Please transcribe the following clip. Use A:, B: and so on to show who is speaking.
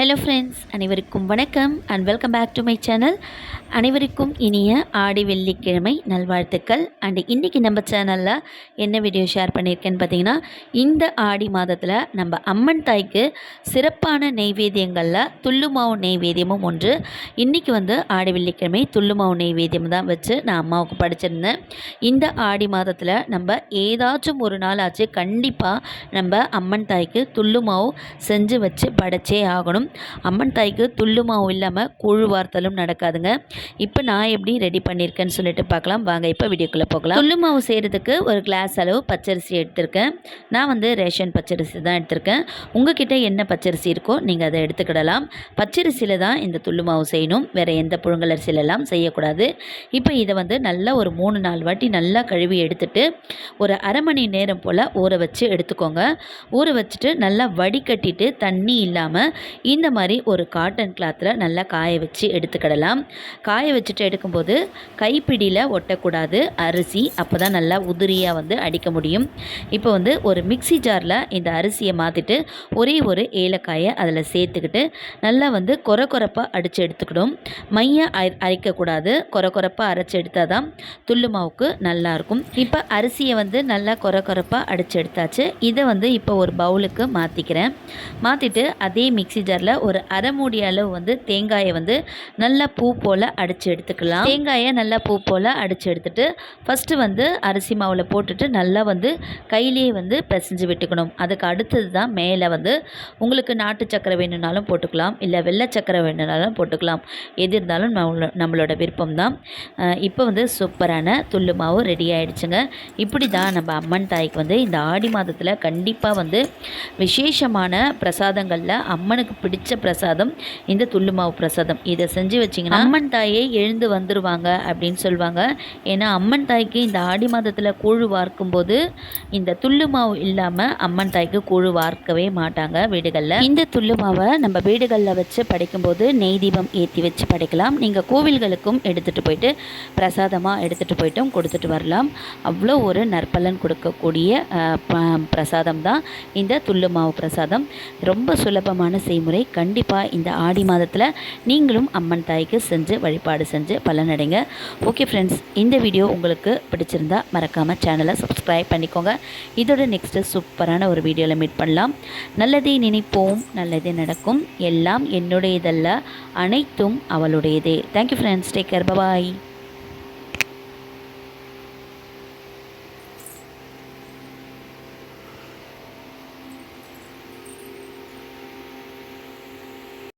A: Hello friends அனைவருக்கும் வணக்கம் and welcome back to my channel அனைவருக்கும் இனிய ஆடி வெள்ளிக்கிழமை நல்வாழ்த்துக்கள். அண்ட் இன்றைக்கி நம்ம சேனலில் என்ன வீடியோ ஷேர் பண்ணியிருக்கேன்னு பார்த்தீங்கன்னா இந்த ஆடி மாதத்தில் நம்ம அம்மன் தாய்க்கு சிறப்பான நெய்வேத்தியங்களில் துள்ளுமாவு நெய்வேத்தியமும் ஒன்று. இன்றைக்கி வந்து ஆடி வெள்ளிக்கிழமை துள்ளுமாவு நெய்வேத்தியம் தான் வச்சு நான் அம்மாவுக்கு படிச்சிருந்தேன். இந்த ஆடி மாதத்தில் நம்ம ஏதாச்சும் ஒரு நாள் ஆச்சு கண்டிப்பாக நம்ம அம்மன் தாய்க்கு துள்ளுமாவு செஞ்சு வச்சு படைச்சே ஆகணும். அம்மன் தாய்க்கு துள்ளு மாவு இல்லாமல் கூழு வார்த்தலும் நடக்காதுங்க. இப்போ நான் எப்படி ரெடி பண்ணியிருக்கேன்னு சொல்லிட்டு பார்க்கலாம் வாங்க இப்போ வீடியோக்குள்ளே போகலாம். துள்ளு மாவு செய்கிறதுக்கு ஒரு கிளாஸ் அளவு பச்சரிசி எடுத்திருக்கேன். நான் வந்து ரேஷன் பச்சரிசி தான் எடுத்திருக்கேன். உங்ககிட்ட என்ன பச்சரிசி இருக்கோ நீங்கள் அதை எடுத்துக்கிடலாம். பச்சரிசியில் தான் இந்த துள்ளு மாவு செய்யணும். வேறு எந்த புழுங்கலரிசிலெல்லாம் செய்யக்கூடாது. இப்போ இதை வந்து நல்லா ஒரு மூணு நாலு வாட்டி நல்லா கழுவி எடுத்துட்டு ஒரு அரை மணி நேரம் போல் ஊற வச்சு எடுத்துக்கோங்க. ஊற வச்சுட்டு நல்லா வடிகட்டிட்டு தண்ணி இல்லாமல் இந்த மாதிரி ஒரு காட்டன் கிளாத்தில் நல்லா காய வச்சு எடுத்துக்கிடலாம். காய வச்சுட்டு எடுக்கும்போது கைப்பிடியில் ஒட்டக்கூடாது. அரிசி அப்போ தான் நல்லா உதிரியாக வந்து அடிக்க முடியும். இப்போ வந்து ஒரு மிக்சி ஜாரில் இந்த அரிசியை மாற்றிட்டு ஒரே ஒரு ஏலக்காயை அதில் சேர்த்துக்கிட்டு நல்லா வந்து கொர கொரப்பாக அடித்து எடுத்துக்கணும். மைய அரைக்கக்கூடாது. கொர கொரப்பாக அரைச்சி எடுத்தால் தான் துள்ளு மாவுக்கு நல்லாயிருக்கும் இப்போ அரிசியை வந்து நல்லா கொர கொரப்பாக அடித்து எடுத்தாச்சு. இதை வந்து இப்போ ஒரு பவுலுக்கு மாற்றிக்கிறேன் மாற்றிட்டு அதே மிக்சி ஜாரில் ஒரு அரை மூடி அளவு வந்து தேங்காயை வந்து நல்லா பூ போல் அடித்து எடுத்துக்கலாம். தேங்காயை நல்லா பூ போல் அடித்து எடுத்துட்டு ஃபஸ்ட்டு வந்து அரிசி மாவில் போட்டுட்டு நல்லா வந்து கையிலேயே வந்து பிசைஞ்சு விட்டுக்கணும். அதுக்கு அடுத்தது தான் மேலே வந்து உங்களுக்கு நாட்டு சக்கரை வேணும்னாலும் போட்டுக்கலாம். இல்லை வெள்ளை சக்கரை வேணும்னாலும் போட்டுக்கலாம். எது இருந்தாலும் நம்மளோட விருப்பம் தான். இப்போ வந்து சூப்பரான துள்ளு மாவு ரெடி ஆகிடுச்சுங்க இப்படி தான் நம்ம அம்மன் தாய்க்கு வந்து இந்த ஆடி மாதத்தில் கண்டிப்பாக வந்து விசேஷமான பிரசாதங்களில் அம்மனுக்கு பிடிச்ச பிரசாதம் இந்த துள்ளு மாவு பிரசாதம். இதை செஞ்சு வச்சிங்கன்னா அம்மன் தாயே எழுந்து வந்துடுவாங்க அப்படின்னு சொல்லுவாங்க ஏன்னா அம்மன் தாய்க்கு இந்த ஆடி மாதத்தில் கூழு வார்க்கும்போது இந்த துள்ளு மாவு இல்லாமல் அம்மன் தாய்க்கு கூழு வார்க்கவே மாட்டாங்க வீடுகளில். இந்த துள்ளு மாவை நம்ம வீடுகளில் வச்சு படைக்கும்போது நெய் தீபம் ஏற்றி வச்சு படைக்கலாம். நீங்கள் கோவில்களுக்கும் எடுத்துகிட்டு போயிட்டு பிரசாதமாக எடுத்துகிட்டு போயிட்டும் கொடுத்துட்டு வரலாம். அவ்வளோ ஒரு நற்பலன் கொடுக்கக்கூடிய பிரசாதம் தான் இந்த துள்ளு மாவு பிரசாதம். ரொம்ப சுலபமான செய்முறை. கண்டிப்பாக இந்த ஆடி மாதத்தில் நீங்களும் அம்மன் தாய்க்கு செஞ்சு வழிபாடு செஞ்சு பலனடைங்க ஓகே ஃப்ரெண்ட்ஸ் இந்த வீடியோ உங்களுக்கு பிடிச்சிருந்தா மறக்காமல் சேனலை சப்ஸ்கிரைப் பண்ணிக்கோங்க. இதோட நெக்ஸ்ட்டு சூப்பரான ஒரு வீடியோவில் மீட் பண்ணலாம். நல்லதே நினைப்போம் நல்லதே நடக்கும். எல்லாம் என்னுடையதல்ல அனைத்தும் அவளுடையதே. Thank you friends take care bye bye